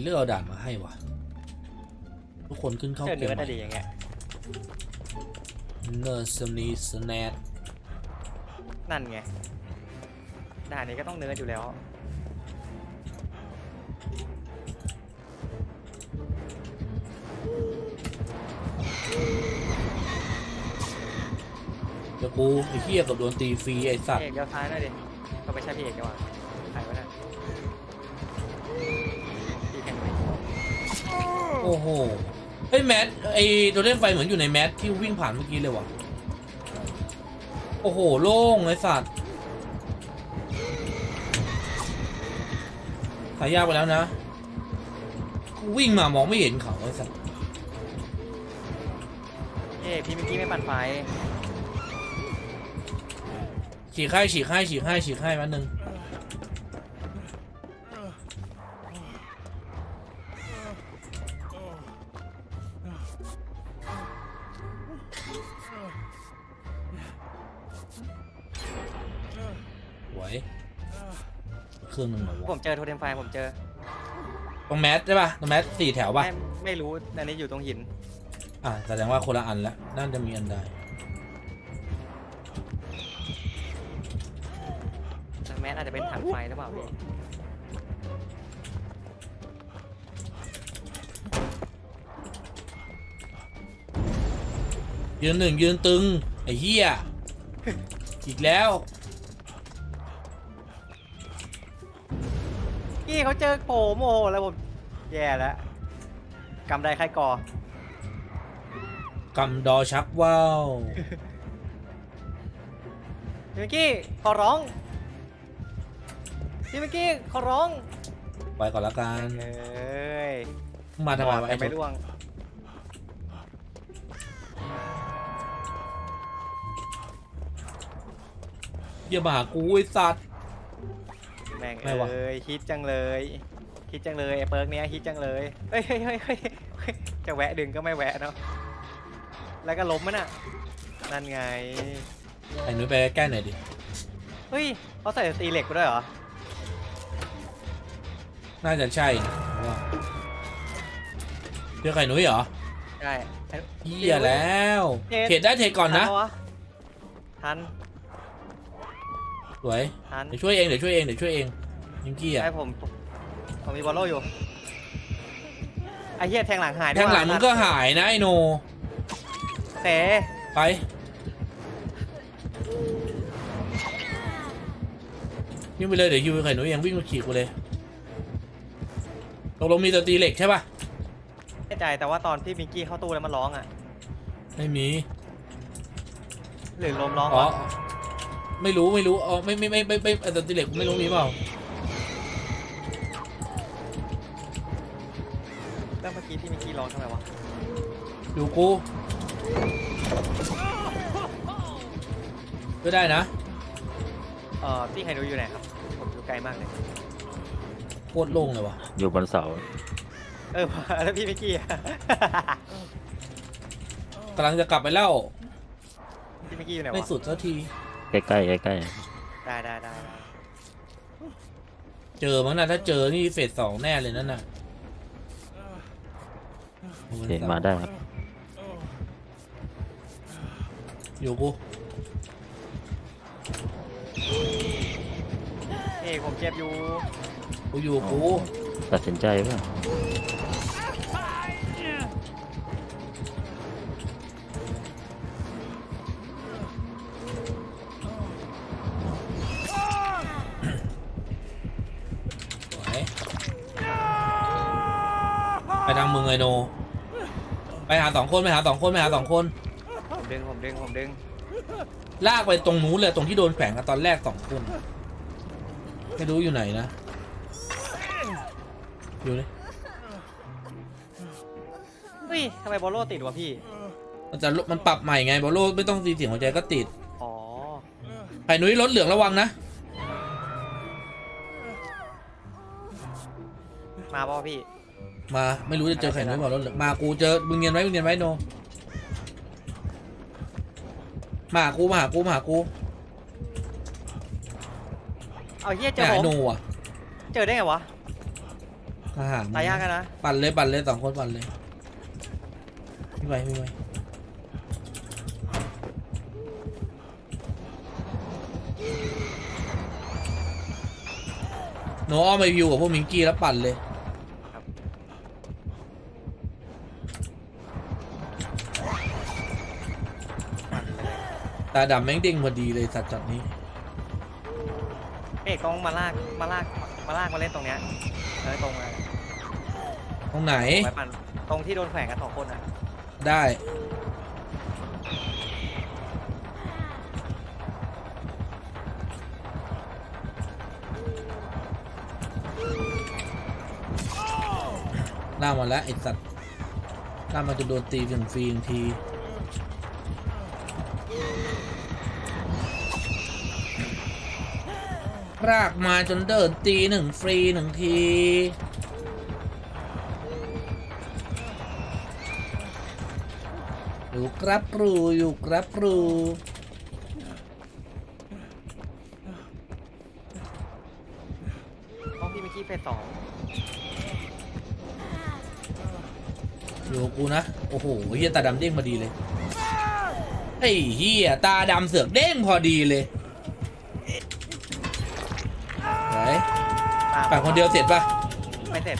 เลือกเอาด่านมาให้วะทุกคนขึ้นเข้าเจอเกเนื้มอน่ะดีอย่างเงี้ยเนอร์สนีสแนทนั่นไงด่านนี้ก็ต้องเนื้ออยู่แล้วเดี๋ยวกูไอ้เหี้ยกับโดนตีฟรีไอ้สัตพี่ว์เอกเลี้ยวซ้ายหน่อยดิก็ไม่ใช่พี่เอกดีกว่า อ้โหไอ้ยแมทไอ้โดเรนไฟเหมือนอยู่ในแมทที่วิ่งผ่านเมื่อกี้เลยว่ะ โอ้โห โล่งไอ้สัตว์หายากไปแล้วนะกูวิ่งมามองไม่เห็นเขาไอ้สัตว์พี่เอกพี่เมื่อกี้ไม่ปั่นไฟ ฉีกให้ฉีกให้ฉีกให้ฉีกให้มันหนึ่ง ผวะมเจอโทเทมไฟผมเจอตรงแมสใช่ป่ะตรงแมสสี่แถวป่ะ ไม่ไม่รู้อันนี้อยู่ตรงหิน อะแสดงว่าคนละอันละน่าจะมีอันใดแมสอาจจะเป็นถังไฟหรือเปล่าพี่ยืนหนึ่งยืนตึง ไอ้เหี้ย อีกแล้ว พี่เขาเจอโผล่โมโหแล้วผมแย่แล้วกำไดใครก่อกำดอชักว่าวพี่เมื่อกี้ขอร้องพี่เมื่อกี้ขอร้องไปก่อนละกันเอ้ยมาทำไมบวะอกไอ้แต่ไม่ร่วงเหี้ยมาหากูไอ้สัตว์ แม่งไม่วะ เอ้ยฮิตจังเลยฮิตจังเลยไอ้เปิร์กเนี้ยฮิตจังเลยเฮ้ยเฮ้ยเฮ้ยเฮ้ยเฮ้ยจะแวะดึงก็ไม่แวะเนาะแล้วก็ล้มมันอะนั่นไงไอ้หนุ่ยไปใกล้ๆหน่อยดิ เฮ้ยเขาใส่ตีเหล็กไปด้วยเหรอน่าจะใช่นะว่าเจอไข่หนุ่ยเหรอใช่ไอ้เหี้ยแล้วเจ็ดเทรดได้เทรดก่อนนะ ทัปวทัน สวย ทันเดี๋ยวช่วยเอง เดี๋ยวช่วยเอง เดี๋ยวช่วยเองยิงกี้อะไอ้ผมผมมีบอลโลอยู่ไอ้เหี้ยแทงหลังหายด้แทวยงหลังมึงก็หายนะไอโนแต่ไป วิ่งไปเลย เดี๋ยวยูไข่หนุ่ยยังวิ่งมาขี่กูเลยตกลงมีแต่ตีเหล็กใช่ป่ะ ไม่ใจแต่ว่าตอนที่มิกกี้เข้าตู้แล้วมันร้องอะไม่มี หรือลมร้องอ๋อ วะ ไม่รู้ไม่รู้อ๋อไม่ไม่ไม่ไม่ไม่ไม่แต่ตีเหล็กไม่รู้มีเปล่าแล้วเมื่อกี้ที่มิกกี้ร้องทำไมวะอยู่กูก็ได้นะเอ่อพี่ไฮดูอยู่ไหนครับ ผมอยู่ไกลมากเลย โคตรโล่งเลยวะอยู่บนเสาเออแล้วพี่มิกกี้อะ กำลังจะกลับไปแล้วพี่มิกกี้อยู่ไหนไม่วะสุดสักที ใกล้ๆใกล้ได้ได้ได้ได้เจอมั้งนะถ้าเจอนี่เฟสสองแน่เลยนั่นน่ะๆเห็นมาได้ครับอยู่กูเอ้ยผมเจ็บอยู่กูอยู่กูตัดสินใจว่า มึงไอโน ไปหาสองคนไปหาสองคนไปหาสองคน ผมดึงผมดึงผมดึงลากไปตรงนู้นเลยตรงที่โดนแขวนกันตอนแรกสองคนไม่รู้อยู่ไหนนะอยู่เลยเฮ้ยทำไมบอลโลติดวะพี่ มันจะมันปรับใหม่ไงบอลโลไม่ต้องตีเสียงหัวใจก็ติดอ๋อ ไผ่นุ้ยรถเหลืองระวังนะมาป่ะพี่ มาไม่รู้จะเจอไข่นุ้ยเปล่ารถเหลืองมากูเจอมึงเงียนไว้มึงเงียนไว้โนมาหากูมาหากูมาหากูเอาเฮียเจอหาผมโนอะเจอได้ไงวะอาหารตายยากกันนะปั่นเลยปั่นเลยสองคนปั่นเลยพี่ไปพี่ไปโนอ้อมไปวิวกับพวกมิงกี้แล้วปั่นเลย ตาดำแม่งเด้งพอดีเลยสัตว์จัดนี้ เอกต้องมาลากมาลากมาลากมาเล่นตรงเนี้ยเออตรงมาตรงไหนไปปั่นตรงที่โดนแขวนกันสองคนอะได้ ล่ากมาแล้วไอ้สัตว์ล่ากมาจะโดนตีถึงฟรีหนึ่งที รากมาจนเดินตีหนึ่งฟรีหนึ่งที อยู่ครับครูอยู่ครับครูห้องพี่มิกกี้เฟสสองอยู่กับกูนะ โอ้โหเฮียตาดำเด้งพอดีเลยไอ้เฮียตาดำเสือกเด้งพอดีเลย ปั่นคนเดียวเสร็จปะไม่เสร็จ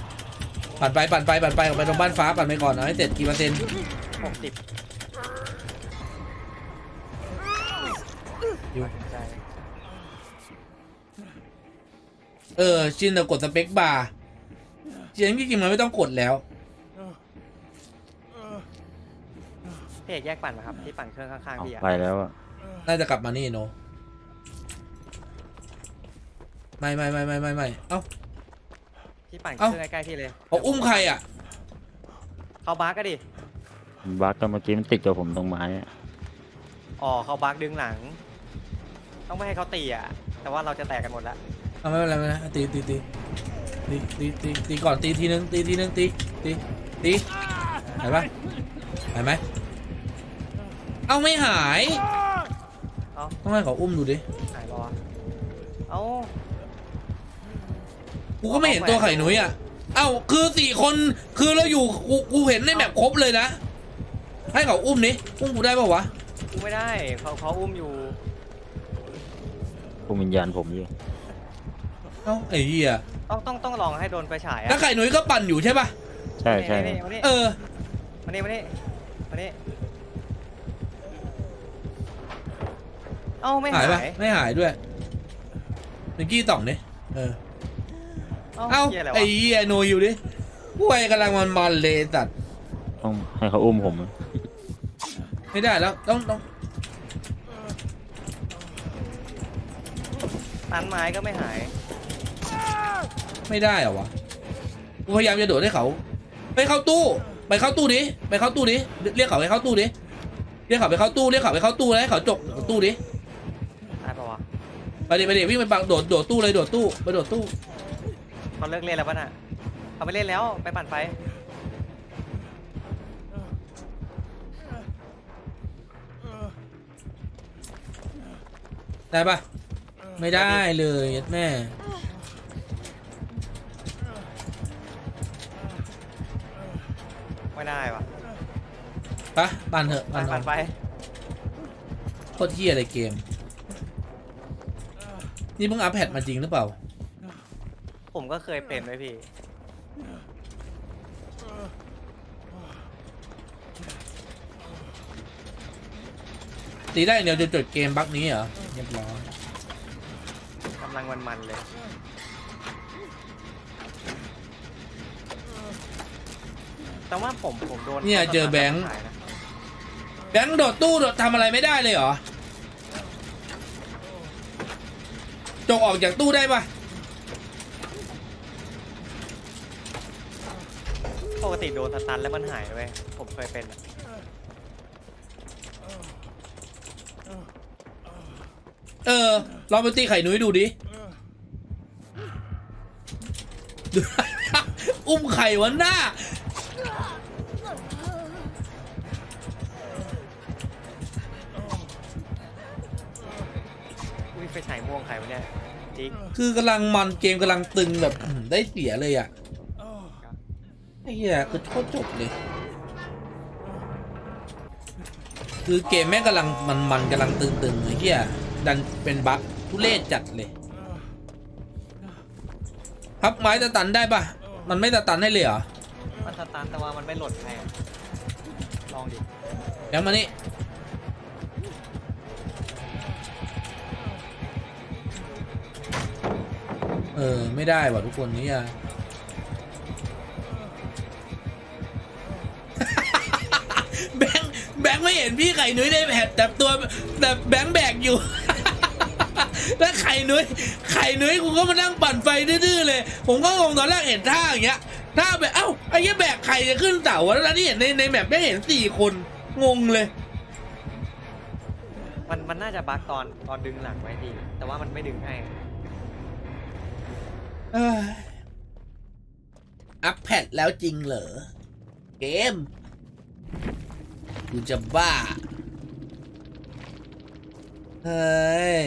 ปั่นไปปั่นไปปั่นไปออกไปตรงบ้านฟ้าปั่นไปก่อนเอาให้เสร็จกี่เปอร์เซ็นต์หกสิบอยู่ใจเออชินเรากดสเปคบาร์จริงๆมันไม่ต้องกดแล้วพี่เอกแยกปั่นมาครับที่ปั่นเครื่องข้างเอาๆพี่อะไปแล้วอะน่าจะกลับมานี่โน ไม่ไม่ไม่ไม่ไม่ไม่เอ้าที่ปั่นเคเอ้ารื่องใกล้ๆพี่เลยเขาอุ้มใครอะเขาบักก็ดิ บักก็เมื่อกี้มันติดกับผมตรงไม้อะอ๋อเขาบักดึงหลัง ต้องไม่ให้เขาตีอะ แต่ว่าเราจะแตกกันหมดแล้วเอาไม่เป็นไรไม่เป็นไรตีตีตีตีตีตีตีก่อนตีทีนึงตีทีนึงตีตีตีหายปะหายไหมเอาไม่หายเอ้าต้องให้เขาอุ้มดูดิ หายปะวะเอ้า กูก็ไม่เห็นตัวไข่หนุ่ยอะ เอ้าคือสี่คนคือเราอยู่กูกูเห็นในแบบครบเลยนะ ให้เขาอุ้มนี่อุ้มกูได้ปะวะ กูไม่ได้เขาเขาอุ้มอยู่พวกวิญญาณผมอยู่เอ้าไอ้เหี้ยต้องต้องต้องลองให้โดนไฟฉายแล้วอะไข่หนุ่ยก็ปั่นอยู่ใช่ปะใช่ใช่นี่มานี่เออ มานี่มานี่มานี่เอ้าไม่หาหายยปะไม่หายด้วยเมื่อกี้ต่องนี่เออ เอ้าเอ้าเหี้ยอะไรวะไอ้เหี้ยโนอยู่ดิกูไอ้กำลังมันมันๆเลยสัตว์ต้องให้เขาอุ้มผมอะไม่ได้แล้วต้องต้องตันไม้ก็ไม่หาย ไม่ได้เหรอวะกูพยายามจะโดดให้เขา ไปเข้าตู้ ไปเข้าตู้ดิไปเข้าตู้ดิเรียกเขาไปเข้าตู้ดิเรียกเขาไปเข้าตู้เรียกเขาไปเข้าตู้แล้วให้เขาจกตู้ดิได้ปะวะไปดิไปดิวิ่งไปปังโดดโดดตู้เลยโดดตู้ไปโดดตู้ เขาเลิกเล่นแล้วปะน่ะเขาไม่เล่นแล้วไปปั่นไฟ ได้ปะไม่ได้เลยแม่ ไม่ได้ปะปะปั่นเถอะไปปั่นปั่นไฟโคตรเที่ยอะไรเกม นี่เพิ่งอัพแพดมาจริงหรือเปล่า ผมก็เคยเป็นไว้พี่ ตีได้อย่างเดียวจะจดเกมบั๊กนี้เหรอเรียบร้อยกำลังมันๆเลย แต่ว่าผมผมโดนเนี่ยเจอแบงค์ ขายนะแบงค์โดดตู้โดดทำอะไรไม่ได้เลยเหรอจกออกจากตู้ได้ปะ ปกติโดนสตันแล้วมันหายเว้ยผมเคยเป็นอะเออลองไปตีไข่นุ้ยดูดิดูอุ้มไข่วันหน้า อุ้ยไฟฉายม่วงใครวะเนี่ยจิ๊กคือกำลังมันเกมกำลังตึงแบบอื้อหือได้เสียเลยอะไอ้เหี้ยคือโคตรจบเลย คือเกมแม่งกำลังมันมันๆกำลังตึงๆไอ้เหี้ยดันเป็นบั๊กทุเรศจัดเลยพับไม้ตะตันได้ปะมันไม่ตะตันให้เลยเหรอ มันสตันแต่ว่ามันไม่หล่นให้อะลองดิแบงค์มานี่เออ ไม่ได้ว่ะทุกคนนี่อ บงค์ไม่เห็นพี่ไข่นุ้ยได้แผดแต่ตัวแต่แบงค์แบกอยู่ แล้วไข่นุ้ยไข่นุ้ยกูก็มานั่งปั่นไฟดื้อๆเลย ผมก็งงตอนแรกเห็นท่าอย่างเงี้ยท่าแบบเอ้าไอ้เหี้ยแบกไข่จะขึ้นเสาแล้วนะที่เห็นในในแมปไม่เห็นสี่คนงงเลย มันมันน่าจะบั๊กตอนตอนดึงหลังไว้พี่แต่ว่ามันไม่ดึงให้เอ้ยอัพแพดแล้วจริงเหรอ เกม กูจะบ้า เฮ้ย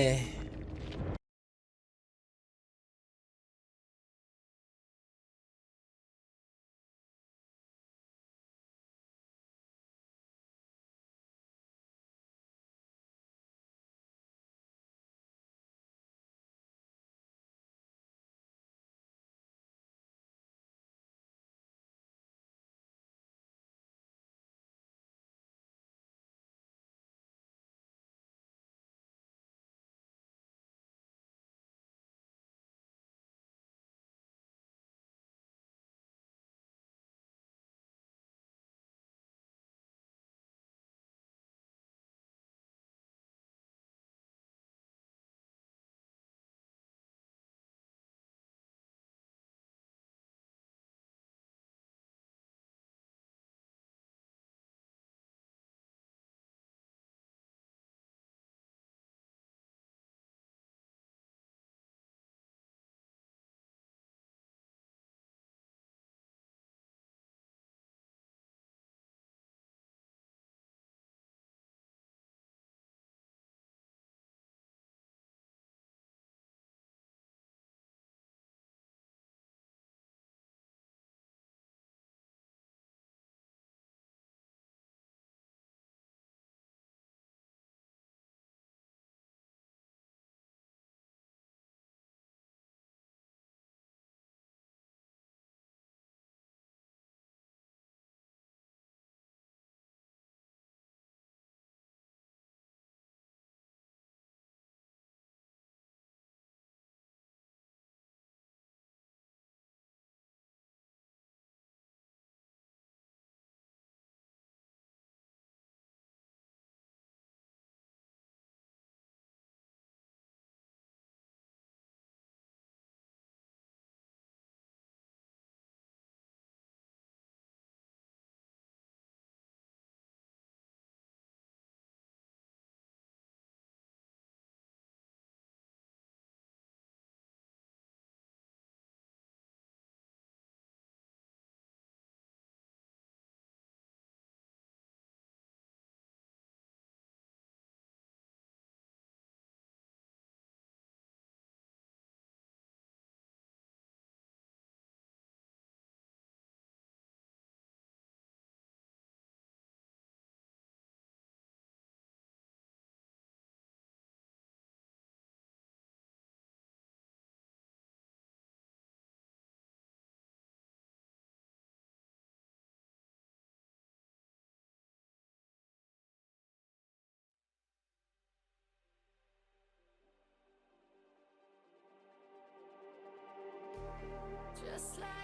Just like